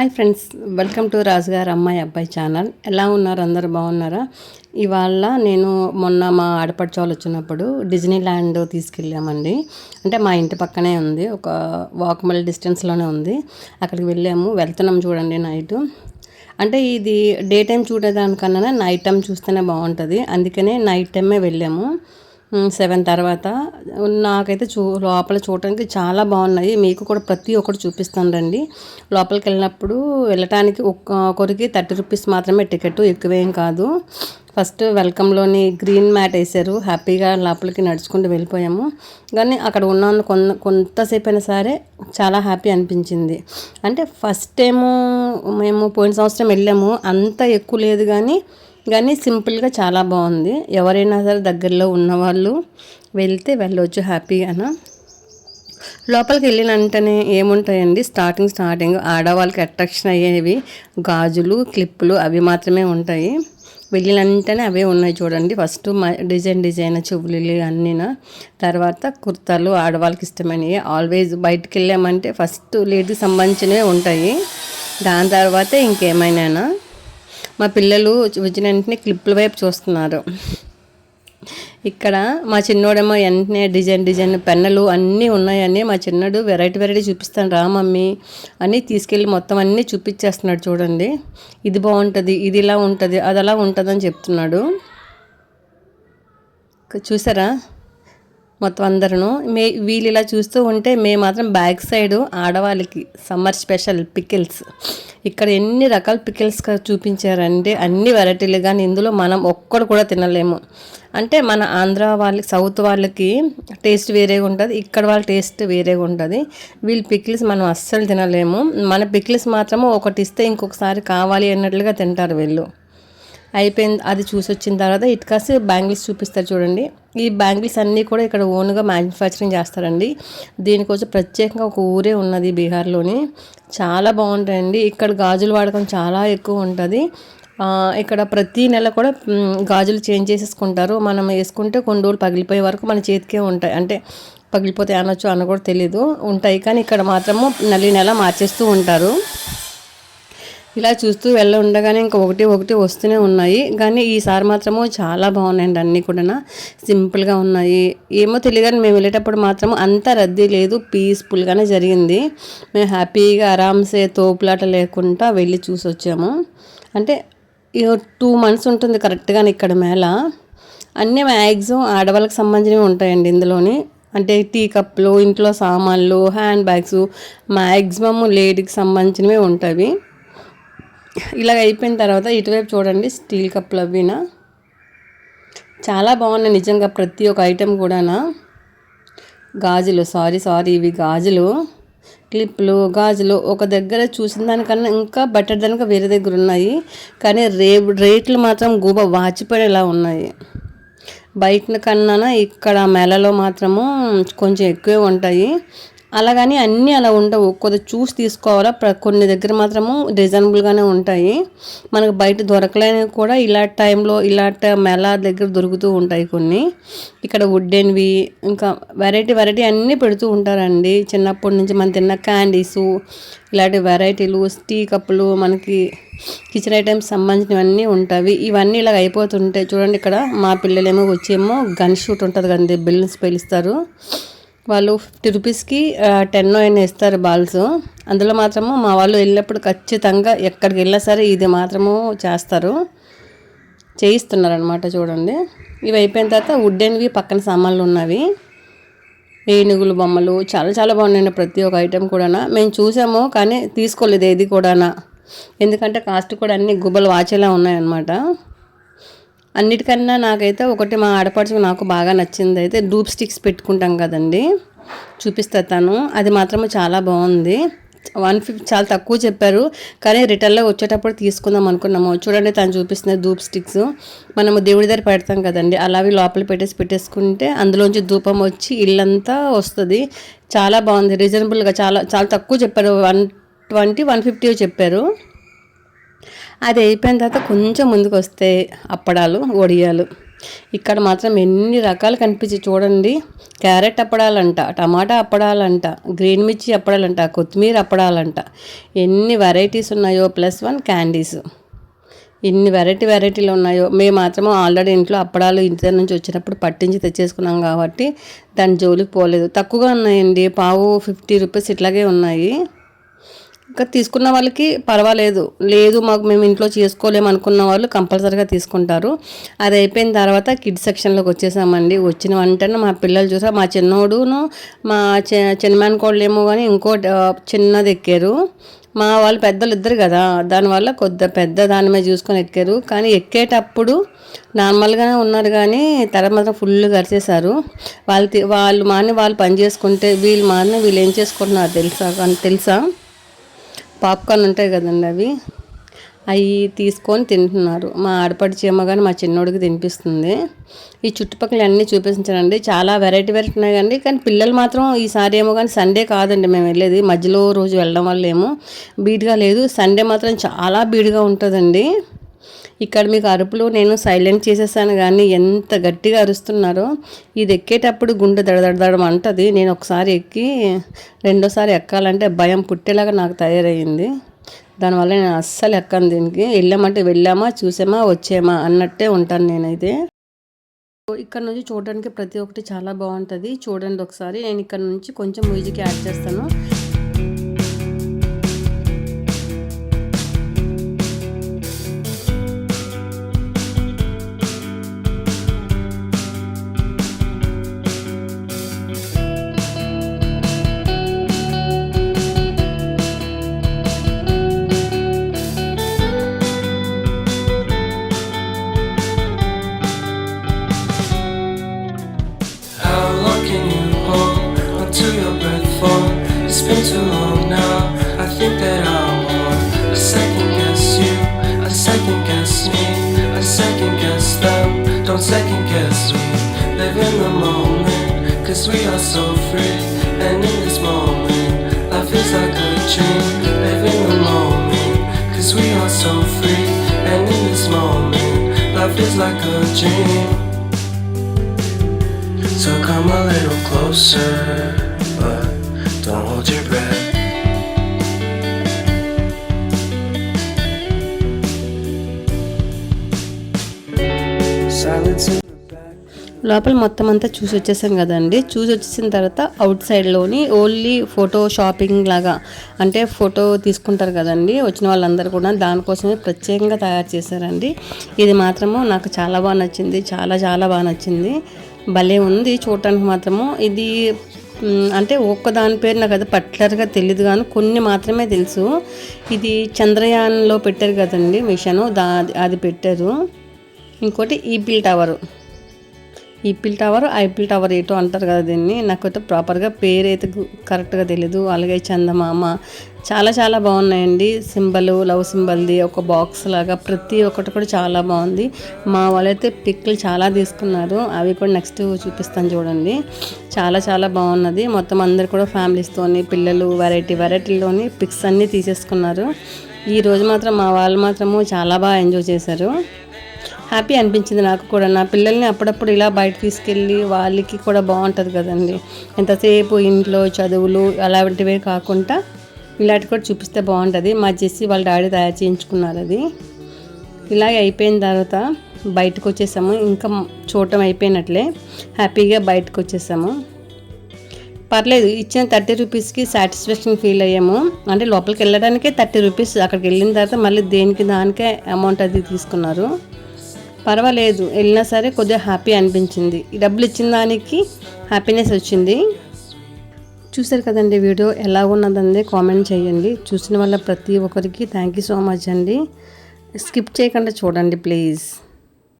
Hi friends welcome to రాజుగారు అమ్మాయి అబ్బాయి ఛానల్ ఎలా ఉన్నారు? అందరు బాగున్నారా? ఇవాళ నేను మొన్న మా ఆడపడుచోళ్ళు వచ్చినప్పుడు డిజ్నీ ల్యాండ్ తీసుకెళ్ళామండి. అంటే మా ఇంటి పక్కనే ఉంది. ఒక వాక్మల్ డిస్టెన్స్లోనే ఉంది. అక్కడికి వెళ్ళాము. వెళ్తున్నాం చూడండి నైట్ అంటే ఇది డే టైం చూడేదానికన్నా నైట్ టైం చూస్తేనే బాగుంటుంది. అందుకనే నైట్ టైమే వెళ్ళాము. సెవెన్ తర్వాత. నాకైతే చూ లోపల చూడటానికి చాలా బాగున్నాయి. మీకు కూడా ప్రతి ఒక్కటి చూపిస్తాను రండి. లోపలికి వెళ్ళినప్పుడు వెళ్ళటానికి ఒక్కొక్కరికి థర్టీ రూపీస్ మాత్రమే టికెట్ ఎక్కువేం కాదు. ఫస్ట్ వెల్కమ్లోని గ్రీన్ మ్యాట్ వేసారు హ్యాపీగా లోపలికి నడుచుకుంటూ వెళ్ళిపోయాము. కానీ అక్కడ ఉన్న కొంత కొంతసేపు అయినా సరే చాలా హ్యాపీ అనిపించింది. అంటే ఫస్ట్ టైము మేము పోయిన సంవత్సరం వెళ్ళాము. అంత ఎక్కువ లేదు కానీ కానీ సింపుల్గా చాలా బాగుంది. ఎవరైనా సరే దగ్గరలో ఉన్నవాళ్ళు వెళ్తే వెళ్ళవచ్చు హ్యాపీగా లోపలికి వెళ్ళిన వెంటనే ఏముంటాయండి? స్టార్టింగ్ స్టార్టింగ్ ఆడవాళ్ళకి అట్రాక్షన్ అయ్యేవి గాజులు క్లిప్పులు అవి మాత్రమే ఉంటాయి. వెళ్ళిన వెంటనే అవే ఉన్నాయి చూడండి. ఫస్ట్ డిజైన్ డిజైన్ చెవులు అన్నీన తర్వాత కుర్తాలు ఆడవాళ్ళకి ఇష్టమైనవి. ఆల్వేజ్ బయటకు వెళ్ళామంటే ఫస్ట్ లేడీకి సంబంధించినవి ఉంటాయి. దాని తర్వాత ఇంకేమైనా మా పిల్లలు వచ్చిన వెంటనే క్లిప్పుల వైపు చూస్తున్నారు. ఇక్కడ మా చిన్నోడేమో వెంటనే డిజైన్ డిజైన్ పెన్నులు అన్నీ ఉన్నాయని మా చిన్నడు వెరైటీ వెరైటీ చూపిస్తాను రా మమ్మీ అని తీసుకెళ్ళి మొత్తం అన్నీ చూపించేస్తున్నాడు చూడండి. ఇది బాగుంటుంది ఇది ఇలా ఉంటుంది అది అలా ఉంటుందని చెప్తున్నాడు. చూసారా? మొత్తం అందరూ మే వీళ్ళు ఇలా చూస్తూ ఉంటే మేము మాత్రం బ్యాక్ సైడ్ ఆడవాళ్ళకి సమ్మర్ స్పెషల్ పికిల్స్. ఇక్కడ ఎన్ని రకాల పికిల్స్ చూపించారంటే అన్ని వెరైటీలు కానీ ఇందులో మనం ఒక్కడు కూడా తినలేము. అంటే మన ఆంధ్ర వాళ్ళకి సౌత్ వాళ్ళకి టేస్ట్ వేరేగా ఉంటుంది ఇక్కడ వాళ్ళ టేస్ట్ వేరేగా ఉంటుంది. వీళ్ళు పికిల్స్ మనం అస్సలు తినలేము. మన పికిల్స్ మాత్రము ఒకటి ఇస్తే ఇంకొకసారి కావాలి అన్నట్లుగా తింటారు వీళ్ళు. అయిపోయింది. అది చూసి వచ్చిన తర్వాత ఇటుకాస్ బ్యాంగిల్స్ చూపిస్తారు చూడండి. ఈ బ్యాంగిల్స్ అన్నీ కూడా ఇక్కడ ఓన్గా మ్యానుఫ్యాక్చరింగ్ చేస్తారండి. దీనికోసం ప్రత్యేకంగా ఒక ఊరే ఉన్నది బీహార్లోని. చాలా బాగుంటాయండి. ఇక్కడ గాజులు వాడకం చాలా ఎక్కువ ఉంటుంది. ఇక్కడ ప్రతి నెల కూడా గాజులు చేంజ్ చేసేసుకుంటారు. మనం వేసుకుంటే కొన్ని రోజులు పగిలిపోయే వరకు మన చేతికే ఉంటాయి. అంటే పగిలిపోతే అనొచ్చు అన్న కూడా తెలీదు. ఉంటాయి. కానీ ఇక్కడ మాత్రము నల్లి నెల మార్చేస్తూ ఉంటారు. ఇలా చూస్తూ వెళ్ళ ఉండగానే ఇంకా ఒకటి ఒకటి వస్తూనే ఉన్నాయి. కానీ ఈసారి మాత్రము చాలా బాగున్నాయండి అన్నీ కూడా సింపుల్గా ఉన్నాయి. ఏమో తెలియదు మేము వెళ్ళేటప్పుడు మాత్రం అంత రద్దీ లేదు. పీస్ఫుల్గానే జరిగింది. మేము హ్యాపీగా ఆరామ్సే తోపులాట లేకుండా వెళ్ళి చూసి వచ్చాము అంటే టూ మంత్స్ ఉంటుంది కరెక్ట్గా ఇక్కడ మేళ. అన్నీ మ్యాక్సిమం ఆడవాళ్ళకి సంబంధించినవి ఉంటాయండి ఇందులోని. అంటే టీ కప్లు ఇంట్లో సామాన్లు హ్యాండ్ బ్యాగ్స్ మ్యాక్సిమమ్ లేడీకి సంబంధించినవి ఉంటాయి. ఇలాగ అయిపోయిన తర్వాత ఇటువైపు చూడండి స్టీల్ కప్లు అవినా చాలా బాగున్నాయి నిజంగా ప్రతి ఒక్క ఐటెం కూడానా. గాజులు సారీ సారీ ఇవి గాజులు. క్లిప్లు గాజులు ఒక దగ్గర చూసిన దానికన్నా ఇంకా బెటర్ దానిక వేరే దగ్గర ఉన్నాయి. కానీ రే రేట్లు మాత్రం గూబ వాచిపడేలా ఉన్నాయి. బయట కన్నా ఇక్కడ మెలలో మాత్రము కొంచెం ఎక్కువే ఉంటాయి. అలాగని అన్నీ అలా ఉండవు. కొద్దిగా చూసి తీసుకోవాలా. కొన్ని దగ్గర మాత్రము రీజనబుల్గానే ఉంటాయి. మనకు బయట దొరకలేనివి కూడా ఇలా టైంలో ఇలాంటి మెల దగ్గర దొరుకుతూ ఉంటాయి కొన్ని. ఇక్కడ వుడ్డెన్వి ఇంకా వెరైటీ వెరైటీ అన్నీ పెడుతూ ఉంటారండి. చిన్నప్పటి నుంచి మనం తిన్న క్యాండీసు ఇలాంటి వెరైటీలు టీ కప్పులు మనకి కిచెన్ ఐటమ్స్ సంబంధించినవన్నీ ఉంటాయి. ఇవన్నీ ఇలాగ అయిపోతుంటాయి. చూడండి ఇక్కడ మా పిల్లలేమో వచ్చేమో గన్ షూట్ ఉంటుంది కదండి. బిల్స్ పేలుస్తారు. వాళ్ళు ఫిఫ్టీ రూపీస్కి టెన్ అయిన ఇస్తారు బాల్స్. అందులో మాత్రము మా వాళ్ళు వెళ్ళినప్పుడు ఖచ్చితంగా ఎక్కడికి వెళ్ళినా సరే ఇది మాత్రము చేస్తారు. చేయిస్తున్నారు అనమాట చూడండి. ఇవి అయిపోయిన తర్వాత వుడ్డెన్వి పక్కన సామాన్లు ఉన్నవి. ఏనుగులు బొమ్మలు చాలా చాలా బాగున్నాయి ప్రతి ఒక్క ఐటెం కూడా మేము చూసాము కానీ తీసుకోలేదు ఏది కూడా ఎందుకంటే కాస్ట్ కూడా అన్ని గుబ్బలు వాచేలా ఉన్నాయన్నమాట. అన్నిటికన్నా నాకైతే ఒకటి మా ఆడపడుచు నాకు బాగా నచ్చింది అయితే డూప్ స్టిక్స్ పెట్టుకుంటాం కదండి. చూపిస్తాను అది మాత్రం చాలా బాగుంది. వన్ ఫిఫ్టీ చాలా తక్కువ చెప్పారు. కానీ రిటర్న్లో వచ్చేటప్పుడు తీసుకుందాం అనుకున్నాము. చూడండి తను చూపిస్తుంది ధూప్ స్టిక్స్. మనము దేవుడి దగ్గర పెడతాం కదండి. అలావి లోపల పెట్టేసి పెట్టేసుకుంటే అందులోంచి ధూపం వచ్చి ఇల్లంతా వస్తుంది. చాలా బాగుంది. రీజనబుల్గా చాలా చాలా తక్కువ చెప్పారు. వన్ ట్వంటీ వన్ ఫిఫ్టీ చెప్పారు. అది అయిపోయిన తర్వాత కొంచెం ముందుకు వస్తే అప్పడాలు వడియాలు. ఇక్కడ మాత్రం ఎన్ని రకాలు కనిపించి చూడండి. క్యారెట్ అప్పడాలంట టమాటా అప్పడాలంట గ్రీన్ మిర్చి అప్పడాలంట కొత్తిమీర అప్పడాలంట. ఎన్ని వెరైటీస్ ఉన్నాయో ప్లస్ వన్ క్యాండీస్ ఎన్ని వెరైటీ వెరైటీలు ఉన్నాయో. మేము మాత్రము ఆల్రెడీ ఇంట్లో అప్పడాలు ఇంటి దగ్గర నుంచి వచ్చినప్పుడు పట్టించి తెచ్చేసుకున్నాం కాబట్టి దాని జోలికి పోలేదు. తక్కువగా ఉన్నాయండి. పావు ఫిఫ్టీ రూపీస్ ఇట్లాగే ఉన్నాయి. ఇంకా తీసుకున్న వాళ్ళకి పర్వాలేదు. లేదు మాకు మేము ఇంట్లో చేసుకోలేము అనుకున్న వాళ్ళు కంపల్సరీగా తీసుకుంటారు. అది అయిపోయిన తర్వాత కిడ్స్ సెక్షన్లోకి వచ్చేసామండి. వచ్చిన వెంటనే మా పిల్లలు చూసా మా చిన్నోడును మా చిన్నమాన్ కోళ్ళు ఏమో కానీ ఇంకో చిన్నది ఎక్కారు. మా వాళ్ళు పెద్దలు ఇద్దరు కదా దానివల్ల కొద్ది పెద్ద దాని మీద చూసుకొని ఎక్కారు. కానీ ఎక్కేటప్పుడు నార్మల్గానే ఉన్నారు కానీ తర మాత్రం ఫుల్ గరిచేశారు. వాళ్ళు వాళ్ళు మాని వాళ్ళు పని చేసుకుంటే వీళ్ళు మాని వీళ్ళు ఏం చేసుకుంటున్నారు తెలుసా? తెలుసా? పాప్కార్న్ ఉంటాయి కదండి అవి. అవి తీసుకొని తింటున్నారు. మా ఆడపడిచి ఏమో కానీ మా చిన్నోడికి తినిపిస్తుంది. ఈ చుట్టుపక్కల అన్నీ చూపించారండి చాలా వెరైటీ వెరైటీ ఉన్నాయి కండి కానీ పిల్లలు మాత్రం ఈసారి ఏమో కానీ సండే కాదండి మేము వెళ్ళేది. మధ్యలో రోజు వెళ్ళడం వల్ల ఏమో బీడ్గా లేదు. సండే మాత్రం చాలా బీడ్గా ఉంటుందండి. ఇక్కడ మీకు అరుపులు నేను సైలెంట్ చేసేసాను కానీ ఎంత గట్టిగా అరుస్తున్నారో. ఇది ఎక్కేటప్పుడు గుండె దడదడదడం అంటది. నేను ఒకసారి ఎక్కి రెండోసారి ఎక్కాలంటే భయం పుట్టేలాగా నాకు తయారయ్యింది. దానివల్ల నేను అస్సలు ఎక్కను దీనికి. వెళ్ళామంటే వెళ్ళామా చూసామా వచ్చామా అన్నట్టే ఉంటాను నేనైతే. ఇక్కడ నుంచి చూడడానికి ప్రతి ఒక్కటి చాలా బాగుంటుంది. చూడండి ఒకసారి. నేను ఇక్కడ నుంచి కొంచెం మ్యూజిక్ యాడ్ చేస్తాను. So free, and in this moment, life is like a dream. Live in the moment, cause we are so free, and in this moment, life is like a dream. So come a little closer, but don't hold your breath. Silence లోపల మొత్తం అంతా చూసి వచ్చేసాం కదండి. చూసి వచ్చేసిన తర్వాత out సైడ్లోని ఓన్లీ ఫోటో షాపింగ్ లాగా అంటే ఫోటో తీసుకుంటారు కదండి. వచ్చిన వాళ్ళందరూ కూడా దానికోసమే ప్రత్యేకంగా తయారు చేశారండి. ఇది మాత్రము నాకు చాలా బాగా నచ్చింది చాలా చాలా బాగా నచ్చింది. భలే ఉంది చూడటానికి మాత్రము. ఇది అంటే ఒక్క దాని పేరు నాకు అది పర్టికులర్గా తెలియదు కానీ కొన్ని మాత్రమే తెలుసు. ఇది చంద్రయాన్లో పెట్టారు కదండి మిషన్ దా అది పెట్టారు. ఇంకోటి Eiffel tower. Eiffel tower Eiffel tower ఏటో అంటారు కదా దీన్ని. నాకైతే ప్రాపర్గా పేరైతే కరెక్ట్గా తెలీదు. అలాగే చందమామ. చాలా చాలా బాగున్నాయండి. సింబల్ లవ్ సింబల్ది ఒక బాక్స్ లాగా ప్రతి ఒక్కటి కూడా చాలా బాగుంది. మా వాళ్ళైతే పిక్లు చాలా తీసుకున్నారు. అవి కూడా నెక్స్ట్ చూపిస్తాను చూడండి. చాలా చాలా బాగున్నది. మొత్తం అందరు కూడా ఫ్యామిలీస్తోని పిల్లలు వెరైటీ వెరైటీలోని పిక్స్ అన్నీ తీసేసుకున్నారు. ఈ రోజు మాత్రం మా వాళ్ళు మాత్రము చాలా బాగా ఎంజాయ్ చేశారు. హ్యాపీ అనిపించింది నాకు కూడా. నా పిల్లల్ని అప్పుడప్పుడు ఇలా బయట తీసుకెళ్ళి వాళ్ళకి కూడా బాగుంటుంది కదండి. ఎంతసేపు ఇంట్లో చదువులు అలాంటివే కాకుండా ఇలాంటి కూడా చూపిస్తే బాగుంటుంది. మా జెస్సి వాళ్ళ డాడీ తయారు చేయించుకున్నారు అది. ఇలా అయిపోయిన తర్వాత బయటకు వచ్చేసాము. ఇంకా చూడటం అయిపోయినట్లే హ్యాపీగా బయటకు వచ్చేసాము. పర్లేదు ఇచ్చిన థర్టీ రూపీస్కి సాటిస్ఫాక్షన్ ఫీల్ అయ్యాము. అంటే లోపలికి వెళ్ళడానికే థర్టీ రూపీస్ అక్కడికి వెళ్ళిన తర్వాత మళ్ళీ దేనికి దానికే అమౌంట్ అది తీసుకున్నారు. పర్వాలేదు వెళ్ళినా సరే కొద్దిగా హ్యాపీ అనిపించింది. డబ్బులు ఇచ్చిన దానికి హ్యాపీనెస్ వచ్చింది. చూసారు కదండి వీడియో ఎలా ఉన్నదండి కామెంట్ చేయండి. చూసిన వల్ల ప్రతి ఒక్కరికి థ్యాంక్ యూ సో మచ్ అండి. స్కిప్ చేయకుండా చూడండి ప్లీజ్